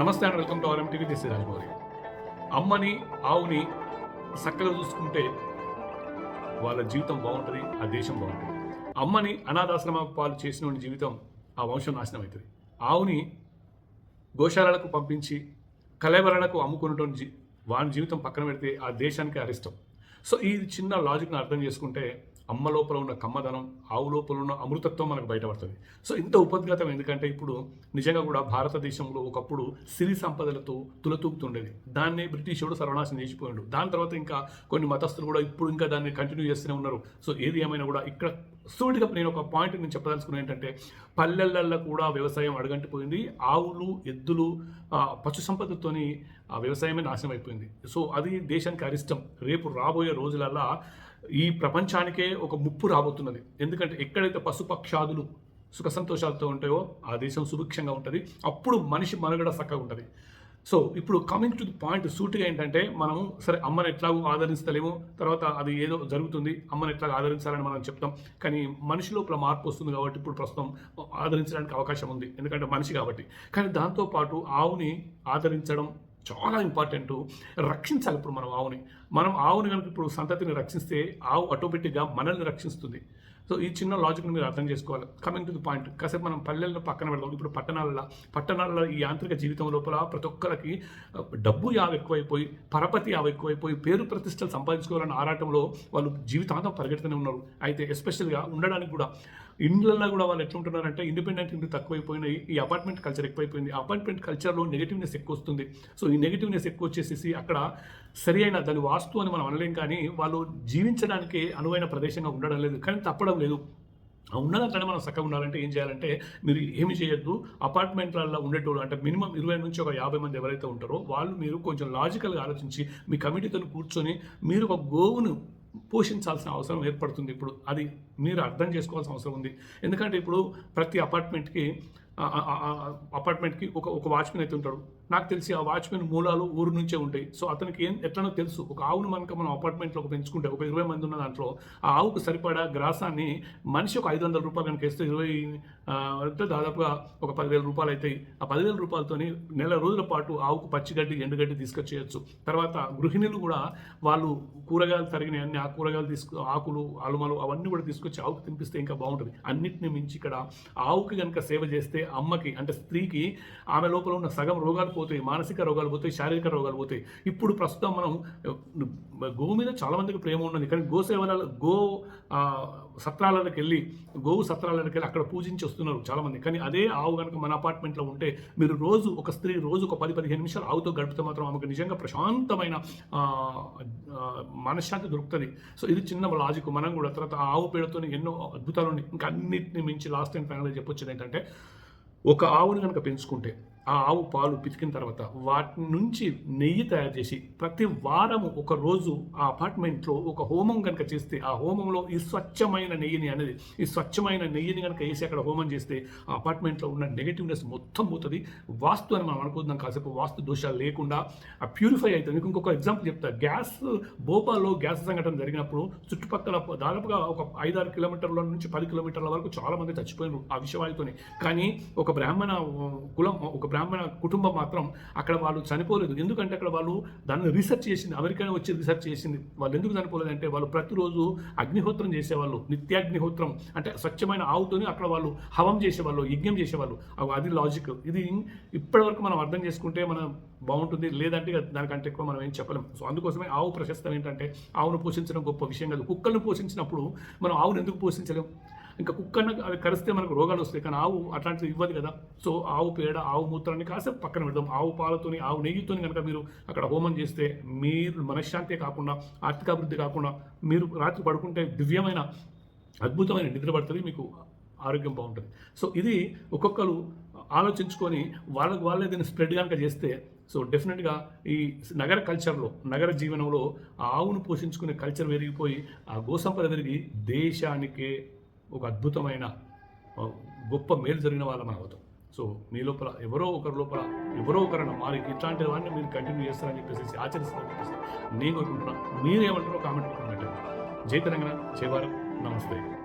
నమస్తే and welcome to RM TV. This Rajamouli. అమ్మని ఆవుని చక్కగా చూసుకుంటే వాళ్ళ జీవితం బాగుంటుంది ఆ దేశం బాగుంటుంది. అమ్మని అనాథాశ్రమ పాలు చేసిన వాడి జీవితం ఆ వంశం నాశనం అవుతుంది ఆవుని గోశాలలకు పంపించి కలేబరాలకు అమ్ముకున్నటువంటి వాని జీవితం పక్కన పెడితే ఆ దేశానికి అరిష్టం. సో ఈ చిన్న లాజిక్ని అర్థం చేసుకుంటే అమ్మ లోపల ఉన్న కమ్మదనం ఆవు లోపల ఉన్న అమృతత్వం మనకు బయటపడుతుంది. సో ఇంత ఉపద్ఘాతం ఎందుకంటే ఇప్పుడు నిజంగా కూడా భారతదేశంలో ఒకప్పుడు సిరి సంపదలతో తులతూపుతుండేది దాన్ని బ్రిటిషోడు వాడు సర్వనాశనం చేసిపోయాడు. దాని తర్వాత ఇంకా కొన్ని మతస్థులు కూడా ఇప్పుడు ఇంకా దాన్ని కంటిన్యూ చేస్తూనే ఉన్నారు. సో ఏది ఏమైనా కూడా ఇక్కడ సూటిగా నేను ఒక పాయింట్ నేను చెప్పదలుచుకున్నాను ఏంటంటే పల్లెళ్ళల్లో కూడా వ్యవసాయం అడగంటిపోయింది. ఆవులు ఎద్దులు పశు సంపదతోని ఆ వ్యవసాయమే నాశనం అయిపోయింది. సో అది దేశానికి అరిష్టం. రేపు రాబోయే రోజులల్లా ఈ ప్రపంచానికే ఒక ముప్పు రాబోతున్నది. ఎందుకంటే ఎక్కడైతే పశుపక్షాదులు సుఖ సంతోషాలతో ఉంటాయో ఆ దేశం సుభిక్షంగా ఉంటుంది. అప్పుడు మనిషి మనుగడ చక్కగా ఉంటుంది. సో ఇప్పుడు కమింగ్ టు ది పాయింట్ సూటిగా ఏంటంటే మనం సరే అమ్మని ఎట్లాగో ఆదరిస్తలేము తర్వాత అది ఏదో జరుగుతుంది అమ్మని ఎట్లాగో ఆదరించాలని మనం చెప్తాం. కానీ మనిషి లోపల మార్పు వస్తుంది కాబట్టి ఇప్పుడు ప్రస్తుతం ఆదరించడానికి అవకాశం ఉంది. ఎందుకంటే మనిషి కాబట్టి. కానీ దాంతోపాటు ఆవుని ఆదరించడం చాలా ఇంపార్టెంట్ రక్షించాలి ఇప్పుడు మనం ఆవుని. మనం ఆవుని కనుక ఇప్పుడు సంతతిని రక్షిస్తే ఆవు ఆటోమేటిక్గా మనల్ని రక్షిస్తుంది. సో ఈ చిన్న లాజిక్ని మీరు అర్థం చేసుకోవాలి. కమింగ్ టు ది పాయింట్ కాసేపు మనం పల్లెలను పక్కన పెడదాం. ఇప్పుడు పట్టణాలలో పట్టణాలలో ఈ యాంత్రిక జీవితం లోపల ప్రతి ఒక్కరికి డబ్బు యావ ఎక్కువైపోయి పరపతి యావ ఎక్కువైపోయి పేరు ప్రతిష్టలు సంపాదించుకోవాలని ఆరాటంలో వాళ్ళు జీవితాంతం పరిగెడుతూనే ఉన్నారు. అయితే ఎస్పెషల్గా ఉండడానికి కూడా ఇండ్లలో కూడా వాళ్ళు ఎట్లుంటున్నారంటే ఇండిపెండెంట్ ఇండ్లు తక్కువైపోయినాయి ఈ అపార్ట్మెంట్ కల్చర్ ఎక్కువైపోయింది. అపార్ట్మెంట్ కల్చర్లో నెగిటివ్నెస్ ఎక్కువ వస్తుంది. సో ఈ నెగిటివ్నెస్ ఎక్కువ వచ్చేసేసి అక్కడ సరి అయిన దాని వాస్తు అని మనం అనలేం కానీ వాళ్ళు జీవించడానికి అనువైన ప్రదేశంగా ఉండడం లేదు. కానీ తప్పడం లేదు. ఆ మనం చక్కగా ఉండాలంటే ఏం చేయాలంటే మీరు ఏమి చేయొద్దు. అపార్ట్మెంట్లలో ఉండేటోళ్ళు అంటే మినిమం ఇరవై నుంచి ఒక యాభై మంది ఎవరైతే ఉంటారో వాళ్ళు మీరు కొంచెం లాజికల్గా ఆలోచించి మీ కమిటీతో కూర్చొని మీరు ఒక గోవును పోషించాల్సిన అవసరం ఏర్పడుతుంది. ఇప్పుడు అది మీరు అర్థం చేసుకోవాల్సిన అవసరం ఉంది. ఎందుకంటే ఇప్పుడు ప్రతి అపార్ట్మెంట్కి అపార్ట్మెంట్కి ఒక ఒక వాచ్మెన్ అయితే ఉంటాడు. నాకు తెలిసి ఆ వాచ్మెన్ మూలాలు ఊరు నుంచే ఉంటాయి. సో అతనికి ఏం ఎట్లనో తెలుసు. ఒక ఆవును మనక మనం అపార్ట్మెంట్లో ఒక పెంచుకుంటే ఒక ఇరవై మంది ఉన్న దాంట్లో ఆ ఆవుకు సరిపడా గ్రాసాన్ని మనిషి ఒక ఐదు వందల రూపాయలు కనుక వేస్తే ఇరవై అంటే దాదాపుగా ఒక పదివేల రూపాయలు అవుతాయి ఆ పదివేల రూపాయలతోని నెల రోజుల పాటు ఆవుకు పచ్చిగడ్డి ఎండుగడ్డి తీసుకొచ్చేయచ్చు. తర్వాత గృహిణులు కూడా వాళ్ళు కూరగాయలు తరిగిన అన్ని ఆ కూరగాయలు తీసుకు ఆకులు అలుమలు అవన్నీ కూడా తీసుకొచ్చి ఆవుకు తినిపిస్తే ఇంకా బాగుంటుంది. అన్నిటిని మించి ఇక్కడ ఆవుకి కనుక సేవ చేస్తే అమ్మకి అంటే స్త్రీకి ఆమె లోపల ఉన్న సగం రోగాలు పోతాయి మానసిక రోగాలు పోతాయి శారీరక రోగాలు పోతాయి. ఇప్పుడు ప్రస్తుతం మనం గోవు మీద చాలామందికి ప్రేమ ఉన్నది. కానీ గో సేవల గో సత్రాలకు వెళ్ళి గోవు సత్రాలకు వెళ్ళి అక్కడ పూజించి వస్తున్నారు చాలామంది కానీ అదే ఆవు కనుక మన అపార్ట్మెంట్లో ఉంటే మీరు రోజు ఒక స్త్రీ రోజు ఒక పది పదిహేను నిమిషాలు ఆవుతో గడిపితే మాత్రం ఆమెకు నిజంగా ప్రశాంతమైన మనశ్శాంతి దొరుకుతుంది. సో ఇది చిన్న లాజిక్. మనం కూడా తర్వాత ఆ ఆవు పేడతో ఎన్నో అద్భుతాలు ఉన్నాయి. ఇంకా అన్నిటిని మించి లాస్ట్ టైం ఫైనల్గా చెప్పొచ్చింది ఏంటంటే ఒక ఆవుని కనుక పెంచుకుంటే ఆ ఆవు పాలు పితికిన తర్వాత వాటి నుంచి నెయ్యి తయారు చేసి ప్రతి వారము ఒక రోజు ఆ అపార్ట్మెంట్లో ఒక హోమం కనుక చేస్తే ఆ హోమంలో ఈ స్వచ్ఛమైన నెయ్యిని అనేది ఈ స్వచ్ఛమైన నెయ్యిని కనుక వేసి అక్కడ హోమం చేస్తే ఆ అపార్ట్మెంట్లో ఉన్న నెగటివ్నెస్ మొత్తం పోతుంది. వాస్తు అని మనం అనుకుందాం కాసేపు. వాస్తు దోషాలు లేకుండా ఆ ప్యూరిఫై అవుతుంది. మీకు ఇంకొక ఎగ్జాంపుల్ చెప్తా. గ్యాస్ భోపాల్లో గ్యాస్ సంఘటన జరిగినప్పుడు చుట్టుపక్కల దాదాపుగా ఒక ఐదారు కిలోమీటర్ల నుంచి పది కిలోమీటర్ల వరకు చాలా మంది చచ్చిపోయినారు ఆ విషవాయుతోని కానీ ఒక బ్రాహ్మణ కులం ఒక బ్రాహ్మణ కుటుంబం మాత్రం అక్కడ వాళ్ళు చనిపోలేదు. ఎందుకంటే అక్కడ వాళ్ళు దాన్ని రీసెర్చ్ చేసింది అమెరికా వచ్చి రీసెర్చ్ చేసింది. వాళ్ళు ఎందుకు చనిపోలేదు అంటే వాళ్ళు ప్రతిరోజు అగ్నిహోత్రం చేసేవాళ్ళు నిత్యాగ్నిహోత్రం అంటే స్వచ్ఛమైన ఆవుతోని అక్కడ వాళ్ళు హవం చేసేవాళ్ళు యజ్ఞం చేసేవాళ్ళు. అది లాజిక్ ఇది ఇప్పటివరకు మనం అర్థం చేసుకుంటే మనం బాగుంటుంది. లేదంటే దానికంటే ఎక్కువ మనం ఏం చెప్పలేం. సో అందుకోసమే ఆవు ప్రశస్తం ఏంటంటే ఆవును పోషించడం గొప్ప విషయం కాదు. కుక్కలను పోషించినప్పుడు మనం ఆవును ఎందుకు పోషించలేం? ఇంకా కుక్కన్న అవి కరిస్తే మనకు రోగాలు వస్తాయి. కానీ ఆవు అట్లాంటిది ఇవ్వదు కదా. సో ఆవు పేడ ఆవు మూత్రాన్ని కాసేపు పక్కన పెడదాం. ఆవు పాలతోని ఆవు నెయ్యితోని కనుక మీరు అక్కడ హోమం చేస్తే మీరు మనశ్శాంతి కాకుండా ఆర్థికాభివృద్ధి కాకుండా మీరు రాత్రి పడుకుంటే దివ్యమైన అద్భుతమైన నిద్ర పడుతుంది మీకు ఆరోగ్యం బాగుంటుంది. సో ఇది ఒక్కొక్కరు ఆలోచించుకొని వాళ్ళకు వాళ్ళే దీన్ని స్ప్రెడ్ కనుక చేస్తే సో డెఫినెట్గా ఈ నగర కల్చర్లో నగర జీవనంలో ఆవును పోషించుకునే కల్చర్ పెరిగిపోయి ఆ గోసంపద పెరిగి దేశానికే ఒక అద్భుతమైన గొప్ప మేలు జరిగిన వాళ్ళం అవుతాం సో మీ లోపల ఎవరో ఒకరి లోపల ఎవరో ఒకరైనా మారి ఇట్లాంటి వాడిని మీరు కంటిన్యూ చేస్తారని చెప్పేసి ఆచరిస్తారని చెప్పేసి నేను కోరుకుంటున్నాను మీరేమంటారో కామెంట్ పెట్టండి. జై తెలంగాణ జై భారత్. నమస్తే.